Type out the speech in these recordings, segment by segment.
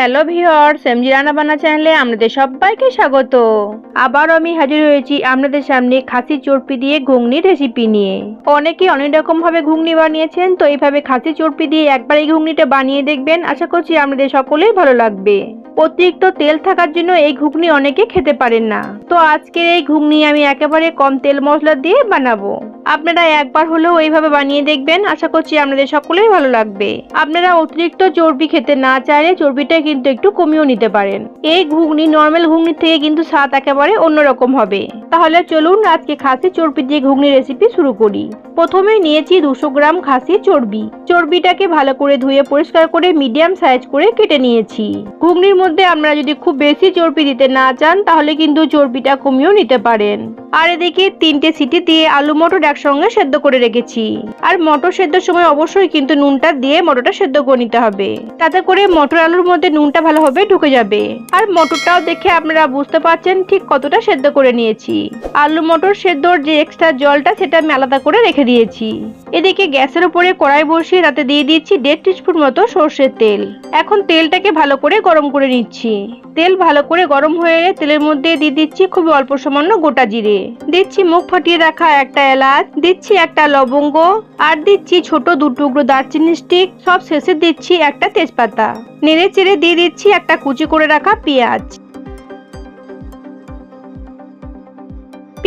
Hello viewers সেমজি রান্না বান্না চ্যানেলে আপনাদের সবাইকে স্বাগত। আবার আমি হাজির হয়েছি আপনাদের সামনে খাসি চর্পি দিয়ে ঘুগনির রেসিপি নিয়ে। অনেকে অনেক রকম ভাবে ঘুগনি বানিয়েছেন, তো এইভাবে খাসি চর্পি দিয়ে একবার এই ঘুগনিটা বানিয়ে দেখবেন। আশা করছি আপনাদের সকলেই ভালো লাগবে। অতিরিক্ত তেল থাকার জন্য এই ঘুগনি অনেকে খেতে পারেন না। তো আজকের এই ঘুগনি আমি একেবারে কম তেল মশলা দিয়ে বানাবো। আপনারা একবার হলেও এইভাবে বানিয়ে দেখবেন। আশা করছি আপনাদের সকলেই ভালো লাগবে। আপনারা অতিরিক্ত চর্বি খেতে না চাইলে চর্বিটা কিন্তু একটু কমিয়েও নিতে পারেন। এই ঘুগনি নর্মাল ঘুগনির থেকে কিন্তু স্বাদ একেবারে অন্যরকম হবে। তাহলে চলুন আজকে খাসি চর্বি দিয়ে ঘুগনি রেসিপি শুরু করি। প্রথমে নিয়েছি দুশো গ্রাম খাসি চর্বি। চর্বিটাকে ভালো করে ধুয়ে পরিষ্কার করে মিডিয়াম সাইজ করে কেটে নিয়েছি। ঘুগনির মধ্যে আমরা যদি খুব বেশি চর্বি দিতে না চান, তাহলে কিন্তু চর্বিটা কমিয়েও নিতে পারেন। আর এদিকে তিনটে সিটি দিয়ে আলু মটর একসঙ্গে সেদ্ধ করে রেখেছি। আর মটর সেদ্ধর সময় অবশ্যই কিন্তু নুনটা দিয়ে মটরটা সেদ্ধ করে নিতে হবে। তাতে করে মটর আলুর মধ্যে নুনটা ভালোভাবে ঢুকে যাবে। আর মটরটাও দেখে আপনারা বুঝতে পারছেন ঠিক কতটা সেদ্ধ করে নিয়েছি। আলু মটর সেদ্ধর যে এক্সট্রা জলটা, সেটা আমি আলাদা করে রেখে দিয়েছি। এদিকে গ্যাসের উপরে কড়াই বসিয়ে তাতে দিয়ে দিচ্ছি দেড় টিস্পুন মতো সর্ষের তেল। এখন তেলটাকে ভালো করে গরম করে নিচ্ছি। তেল ভালো করে গরম হয়ে তেলের মধ্যে দিয়ে দিচ্ছি খুব অল্প সামান্য গোটা জিরে। দিচ্ছি মুখ ফাটিয়ে রাখা একটা এলাচ, দিচ্ছি একটা লবঙ্গ, আর দিচ্ছি ছোট দু টুকরো দারচিনি স্টিক সব শেষে দিচ্ছি একটা তেজপাতা। নেড়ে চেড়ে দিয়ে দিচ্ছি একটা কুচি করে রাখা পেঁয়াজ।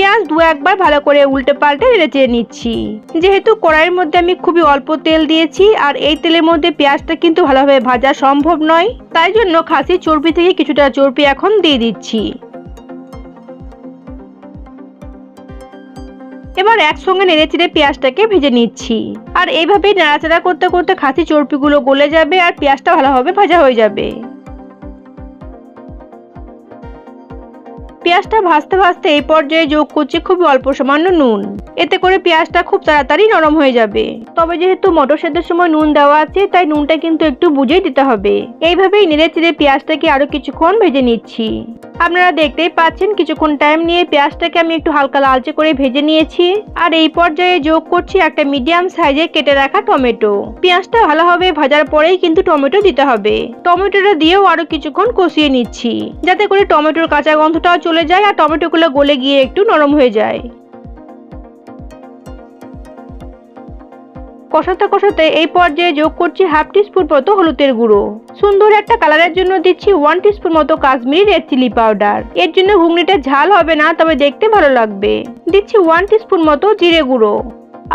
পেঁয়াজ দু একবার ভালো করে উল্টে পাল্টে নেড়ে নিচ্ছি। যেহেতু কড়াইয়ের মধ্যে আমি খুবই অল্প তেল দিয়েছি, আর এই তেলের মধ্যে পেঁয়াজটা কিন্তু ভালোভাবে ভাজা সম্ভব নয়, তাই জন্য খাসি চর্বি থেকে কিছুটা চর্বি এখন দিয়ে দিচ্ছি। এবার একসঙ্গে নেড়ে চেড়ে পেঁয়াজটাকে ভেজে নিচ্ছি। আর এইভাবে নাড়াচাড়া করতে করতে খাসি চর্বিগুলো গলে যাবে আর পেঁয়াজটা ভালোভাবে ভাজা হয়ে যাবে। পেঁয়াজটা ভাজতে ভাজতে এই পর্যায়ে যোগ করছি খুব অল্প সামান্য নুন। এতে করে পেঁয়াজটা খুব তাড়াতাড়ি নরম হয়ে যাবে। তবে যেহেতু মটর সেদ্ধের সময় নুন দেওয়া আছে, তাই নুনটা কিন্তু একটু বুঝেই দিতে হবে। এইভাবেই নেড়ে চেড়ে পেঁয়াজটাকে আরও কিছুক্ষণ ভেজে নিচ্ছি। আপনারা দেখতেই পাচ্ছেন, কিছুক্ষণ টাইম নিয়ে পেঁয়াজটাকে আমি একটু হালকা লালচে করে ভেজে নিয়েছি। আর এই পর্যায়ে যোগ করছি একটা মিডিয়াম সাইজে কেটে রাখা টমেটো। পেঁয়াজটা ভালোভাবে ভাজার পরেই কিন্তু টমেটো দিতে হবে। টমেটোটা দিয়েও আরও কিছুক্ষণ কষিয়ে নিচ্ছি, যাতে করে টমেটোর কাঁচা গন্ধটাও চলে যায় আর টমেটোগুলো গলে গিয়ে একটু নরম হয়ে যায়। কষাতে কষাতে এই পর্যায়ে যোগ করছি হাফ টিস্পুন মতো হলুদের গুঁড়ো। সুন্দর একটা কালারের জন্য দিচ্ছি ওয়ান টিস্পুন মতো কাশ্মীরি রেড চিলি পাউডার। এর জন্য ঘুগনিটা ঝাল হবে না, তবে দেখতে ভালো লাগবে। দিচ্ছি ওয়ান টিস্পুন মতো জিরে গুঁড়ো।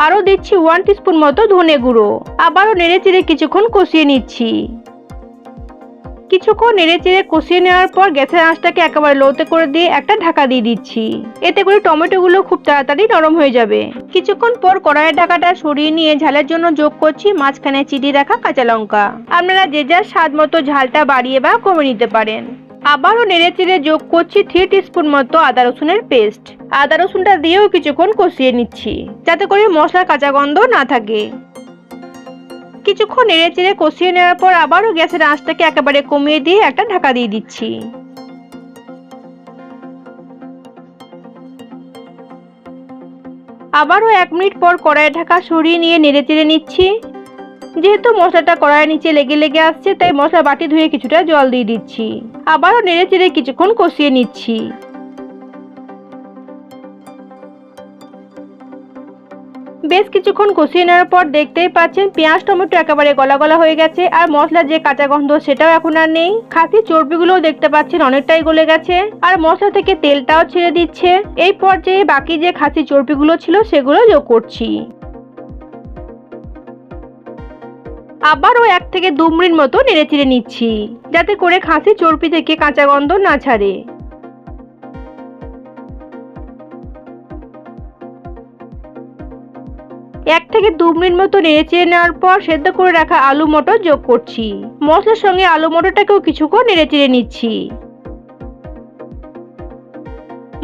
আরও দিচ্ছি ওয়ান টিস্পুন মতো ধনে গুঁড়ো। আবারও নেড়ে চেড়ে কিছুক্ষণ কষিয়ে নিচ্ছি। কিছুক্ষণ নেড়ে চেড়ে কষিয়ে নেওয়ার পর গ্যাসের আঁচটাকে একেবারে লোতে করে দিয়ে একটা ঢাকা দিয়ে দিচ্ছি। এতে করে টমেটোগুলো খুব তাড়াতাড়ি নরম হয়ে যাবে। কিছুক্ষণ পর কড়াইয়ের ঢাকাটা সরিয়ে নিয়ে ঝালের জন্য যোগ করছি মাঝখানে চিড়ি রাখা কাঁচা লঙ্কা। আপনারা যে যার স্বাদ মতো ঝালটা বাড়িয়ে বা কমে নিতে পারেন। আবারও নেড়ে চেড়ে যোগ করছি থ্রি টিস্পুন মতো আদা রসুনের পেস্ট। আদা রসুনটা দিয়েও কিছুক্ষণ কষিয়ে নিচ্ছি, যাতে করে মশলার কাঁচা গন্ধ না থাকে। কিছুক্ষণ নেড়ে চেড়ে কষিয়ে নেওয়ার পর আবারও গ্যাসের আঁচটাকে একেবারে কমিয়ে দিয়ে একটা ঢাকা দিয়ে দিচ্ছি। আবারও এক মিনিট পর কড়াইয়ের ঢাকা সরিয়ে নিয়ে নেড়ে চেড়ে নিচ্ছি। যেহেতু মশলাটা কড়াইয়ের নিচে লেগে লেগে আসছে, তাই মশলা বাটি ধুয়ে কিছুটা জল দিয়ে দিচ্ছি। আবারও নেড়ে চেড়ে কিছুক্ষণ কষিয়ে নিচ্ছি। বেশ কিছুক্ষণ কষিয়ে নেওয়ার পর দেখতেই পাচ্ছেন পেঁয়াজ, টমেটো একেবারে গলা গলা হয়ে গেছে আর মশলার যে কাঁচা গন্ধ সেটাও এখন আর নেই। খাসি চর্বিগুলোও দেখতে পাচ্ছেন অনেকটাই গলে গেছে আর মশলা থেকে তেলটাও ছেড়ে দিচ্ছে। এই পর্যায়ে বাকি যে খাসি চর্বিগুলো ছিল সেগুলো যোগ করছি। আবারও এক থেকে দু মিনিট মতো নেড়ে চেড়ে নিচ্ছি, যাতে করে খাসি চর্বি থেকে কাঁচা গন্ধ না ছাড়ে। থেকে দু মিনিট মতো নেড়ে নেওয়ার পর সেদ্ধ করে রাখা আলু মটর যোগ করছি। মশলার সঙ্গে আলু মটরটাকেও কিছুক্ষণ নেড়ে চেড়ে নিচ্ছি।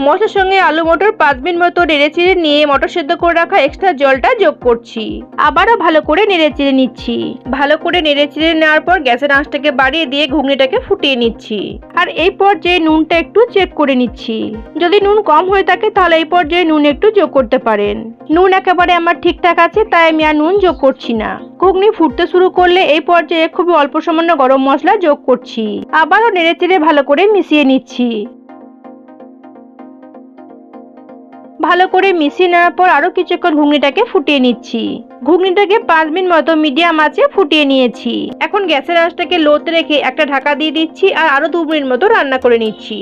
মশলার সঙ্গে আলু মটর পাঁচ মিনিট মতো নেড়ে চেড়ে নিয়ে মটর সেদ্ধ করে রাখা এক্সট্রা জলটা যোগ করছি। আবারও ভালো করে নেড়ে চেড়ে নিচ্ছি। ভালো করে নেড়ে চেড়ে নেওয়ার পর গ্যাসের আঁচটাকে বাড়িয়ে দিয়ে ঘুগনিটাকে ফুটিয়ে নিচ্ছি। আর এই পর্যায়ে নুনটা একটু চেক করে নিচ্ছি। যদি নুন কম হয়ে থাকে তাহলে এই পর্যায়ে নুন একটু যোগ করতে পারেন। নুন একেবারে আমার ঠিকঠাক আছে, তাই আমি আর নুন যোগ করছি না। ঘুগনি ফুটতে শুরু করলে এই পর্যায়ে খুবই অল্প সামান্য গরম মশলা যোগ করছি। আবারও নেড়ে চেড়ে ভালো করে মিশিয়ে নিচ্ছি। ভালো করে মিশিয়ে নেওয়ার পর আরও কিছুক্ষণ ঘুগনিটাকে ফুটিয়ে নিচ্ছি। ঘুগনিটাকে পাঁচ মিনিট মতো মিডিয়াম আঁচে ফুটিয়ে নিয়েছি। এখন গ্যাসের আঁচটাকে লোতে রেখে একটা ঢাকা দিয়ে দিচ্ছি আর আরও দু মিনিট মতো রান্না করে নিচ্ছি।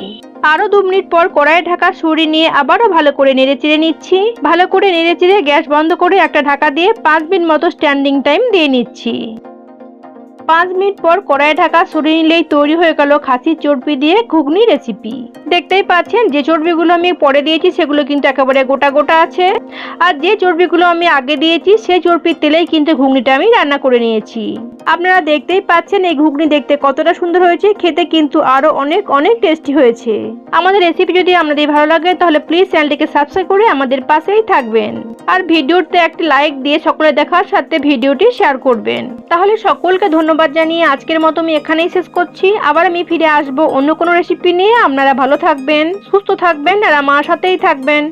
আরও দু মিনিট পর কড়াইয়ে ঢাকা সরিয়ে নিয়ে আবারও ভালো করে নেড়ে চেড়ে নিচ্ছি। ভালো করে নেড়ে চেড়ে গ্যাস বন্ধ করে একটা ঢাকা দিয়ে পাঁচ মিনিট মতো স্ট্যান্ডিং টাইম দিয়ে নিচ্ছি। পাঁচ মিনিট পর কড়াই ঢাকা সরিয়ে নিলেই তৈরি হয়ে গেল খাসির চর্বি দিয়ে ঘুগনি রেসিপি দেখতেই পাচ্ছেন, যে চর্বিগুলো আমি পরে দিয়েছি, সেগুলো কিন্তু একেবারে গোটা গোটা আছে। আর যে চর্বিগুলো আমি আগে দিয়েছি সেই চর্বির তেলেই কিন্তু ঘুগনিটা আমি রান্না করে নিয়েছি। আপনারা দেখতেই পাচ্ছেন এই ঘুগনি দেখতে কতটা সুন্দর হয়েছে, খেতে কিন্তু আরও অনেক অনেক টেস্টি হয়েছে। আমাদের রেসিপি যদি আপনাদের ভালো লাগে, তাহলে প্লিজ চ্যানেলটিকে সাবস্ক্রাইব করে আমাদের পাশেই থাকবেন। আর ভিডিওতে একটি লাইক দিয়ে সকলে দেখার সাথে ভিডিওটি শেয়ার করবেন। তাহলে সকলকে ধন্যবাদ জানিয়ে আজকের মতো আমি এখানেই শেষ করছি। আবার আমি ফিরে আসব অন্য কোনো রেসিপি নিয়ে। আপনারা ভালো থাকবেন, সুস্থ থাকবেন, আর আমার সাথেই থাকবেন।